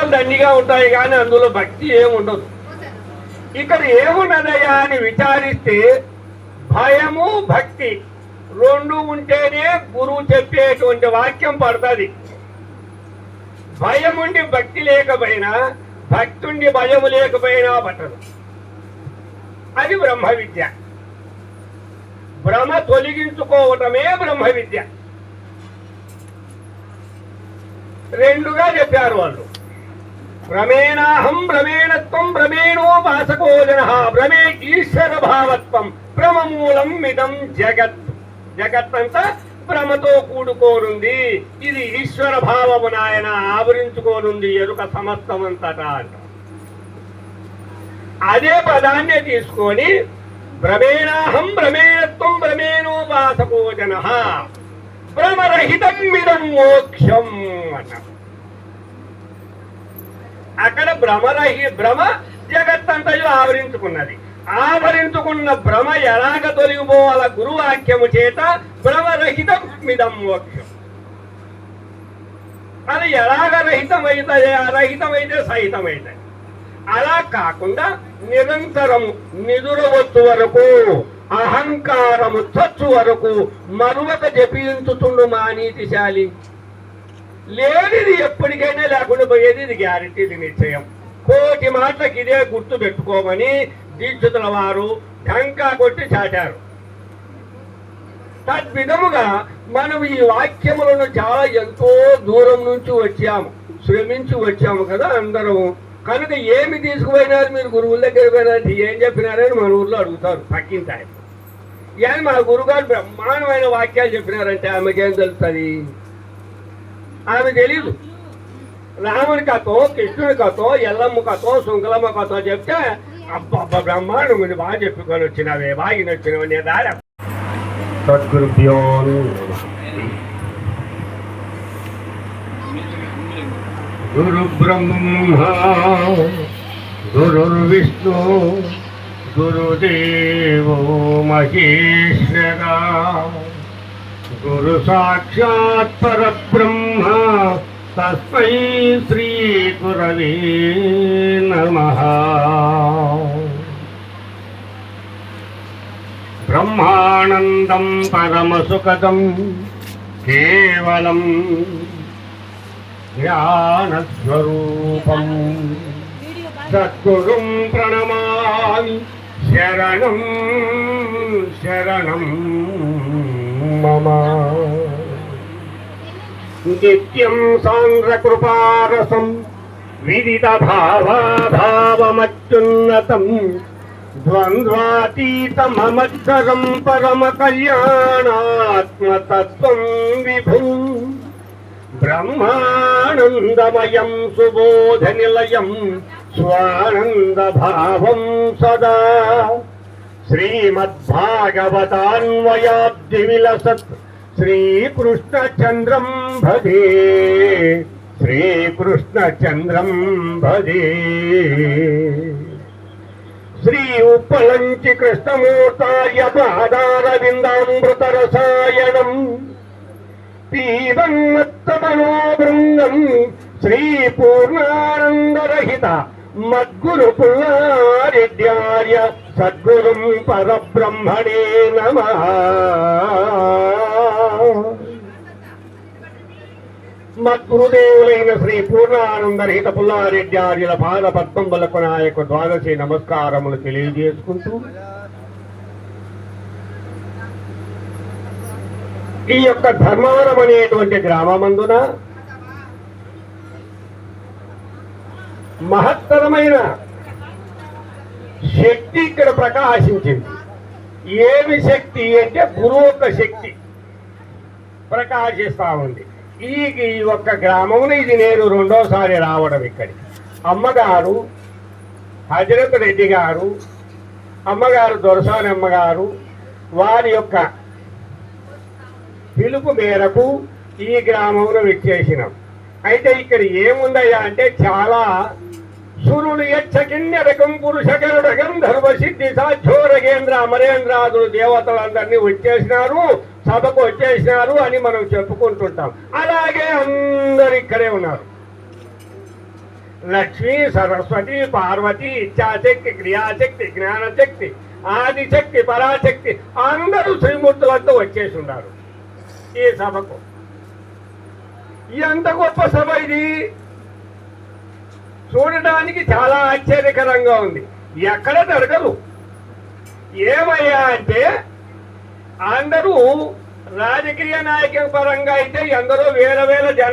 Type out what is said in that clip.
దండిగా ఉంటాయి కానీ అందులో భక్తి ఏముండదు. ఇక్కడ ఏమున్నదయ్యా అని విచారిస్తే భయము భక్తి రెండు ఉంటేనే గురువు చెప్పేటువంటి వాక్యం పడుతుంది. భయం ఉండి భక్తి లేకపోయినా భక్తుండి భయము లేకపోయినా పట్టదు. అది బ్రహ్మ విద్య. భ్రమ తొలగించుకోవటమే బ్రహ్మ విద్య. రెండుగా చెప్పారు వాళ్ళు. భ్రమేణాహం భ్రమేణత్వం భ్రమేణో జన భ్రమే ఈశ్వర భావత్వం భ్రమమూలం మిదం జగత్ జగత్ అంతా భ్రమతో కూడుకోనుంది ఇది ఈశ్వర భావము నాయన ఆవరించుకోనుంది ఎరుక సమస్తమంతటా అంట. అదే పదాన్ని తీసుకొని భ్రమేణాహం భ్రమేణత్వం భ్రమేణోపాసకో జన భ్రమరహితం మిదం మోక్షం అన్నారు అక్కడ భ్రమరహి భ్రమ జగత్తంతయు ఆవరించుకున్నది. ఆవరించుకున్న భ్రమ ఎలాగ తొలగిపోవాల గురువాక్యము చేత భ్రమరహితం మిదం మోక్షం. అది ఎలాగ రహితమైతే అరహితమైతే సహితమైతే. అలా కాకుండా నిరంతరము నిదురవత్తు వరకు అహంకారము చచ్చు వరకు మరువక జపించుతుండు మా నీతిశాలి. లేనిది ఎప్పటికైనా లేకుండా పోయేది ఇది గ్యారెంటీ ఇది నిశ్చయం. కోటి మాటలకు ఇదే గుర్తు పెట్టుకోమని దీక్షితుల వారు టంకా కొట్టి చాటారు. తద్విధముగా మనం ఈ వాక్యములను చాలా ఎంతో దూరం నుంచి వచ్చాము శ్రమించి వచ్చాము కదా అందరం కనుక ఏమి తీసుకుపోయినారు మీరు? గురువుల దగ్గర పోయినారు ఏం చెప్పినారని మన ఊర్లో అడుగుతారు పక్కింత ఆయన. ఏం మా గురుగారు బ్రహ్మాండమైన వాక్యాలు చెప్పినారంటే ఆమెకేం తెలుస్తుంది? ఆమె తెలీదు. రాముని కథో కృష్ణుని కథో ఎల్లమ్మ కథో సుంకలమ్మ కథో చెప్తే అబ్బబ్బ బ్రహ్మాండం మీరు బాగా చెప్పుకొని వచ్చినవే బాగా వచ్చినవి నీ దారా. సద్గురుభ్యో గురు బ్రహ్మ గురుర్విష్ణు గురుదేవో మహేశ్వరా. గురు సాక్షాత్ పరబ్రహ్మ తస్మై శ్రీ గురవే నమ బ్రహ్మానందం పరమసుఖదం కేవలం జ్ఞానస్వరూపం సద్గురుం ప్రణమామి శరణం శరణం మమ నిత్యం సాంద్రకృపారసం విదిత భావాభావమత్యున్నతం ద్వంద్వాతీతమమత్తరం పరమ కళ్యాణాత్మతత్వం విభూ బ్రహ్మానందమయం సుబోధ నిలయం స్వానంద భావం సదా శ్రీమద్భాగవతాన్వయాబ్ది విలసత్ శ్రీకృష్ణచంద్రం భజే. శ్రీకృష్ణచంద్రం భజే శ్రీ ఉప్పలంచి కృష్ణమూర్తాయ పాదారవిందామృత సద్గురుం పరబ్రహ్మణే నమ. మద్గురుదేవులైన శ్రీ పూర్ణానందరహిత పుల్లారెడ్యార్యుల పాద పద్మంబలకు నా యొక్క ద్వాదశి నమస్కారములు తెలియజేసుకుంటూ ఈ యొక్క ధర్మవరం అనేటువంటి గ్రామమందున మహత్తరమైన శక్తి ఇక్కడ ప్రకాశించింది. ఏమి శక్తి అంటే గురువు యొక్క శక్తి ప్రకాశిస్తా ఉంది. ఈ ఈ ఒక్క గ్రామంలో ఇది నేను రెండోసారి రావడం ఇక్కడికి. అమ్మగారు హజరత్ రెడ్డి గారు అమ్మగారు దొరసాని అమ్మగారు వారి యొక్క పిలుపు మేరకు ఈ గ్రామంలో విచ్చేసినాం. అయితే ఇక్కడ ఏముందయ్యా అంటే చాలా సురుడు యక్షకిన్నెరకం పురుషకరుడకం ధర్మ సిద్ధి సాధ్యోరగేంద్ర అమరేంద్రాదులు దేవతలందరినీ వచ్చేసినారు సభకు వచ్చేసినారు అని మనం చెప్పుకుంటుంటాం. అలాగే అందరు ఇక్కడే ఉన్నారు. లక్ష్మి సరస్వతి పార్వతి ఇచ్ఛాశక్తి క్రియాశక్తి జ్ఞానశక్తి ఆదిశక్తి పరాశక్తి అందరూ శ్రీమూర్తులంతా వచ్చేసి ఉన్నారు. ఈ సభకు. ఎంత గొప్ప సభ ఇది? చూడడానికి చాలా ఆశ్చర్యకరంగా ఉంది. ఎక్కడ జరగదు. ఏమయ్యా అంటే అందరూ రాజకీయ నాయకుల పరంగా అయితే ఎందరో వేల వేల జన